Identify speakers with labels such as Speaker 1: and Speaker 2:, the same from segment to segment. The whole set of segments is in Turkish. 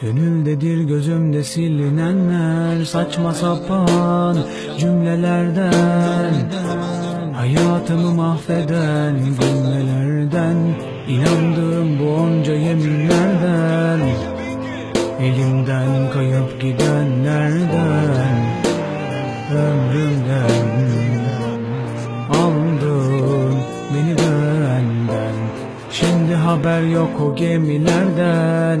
Speaker 1: Gönüldedir gözümde silinenler Saçma sapan cümlelerden. Hayatımı mahveden gülmelerden İnandığım bu onca yeminlerden. Elimden kayıp gidenlerden Ömrümden Aldın beni benden. Şimdi haber yok o gemilerden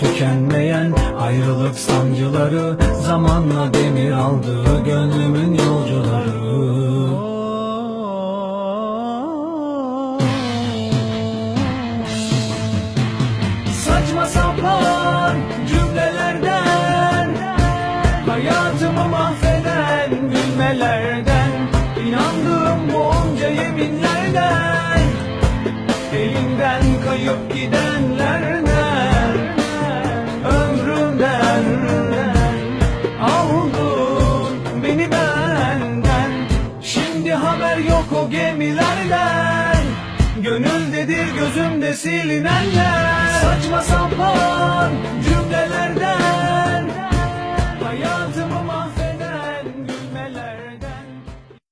Speaker 1: Tükenmeyen ayrılık sancıları Zamanla demir aldı gönlümün yolcuları. Saçma sapan cümlelerden Hayatımı mahveden gülmelerden İnandığım bu onca yeminlerden Elimden kayıp gidenlerden beni benden Şimdi haber yok o gemilerden. Gönüldedir gözümde silinenler. Saçma sapan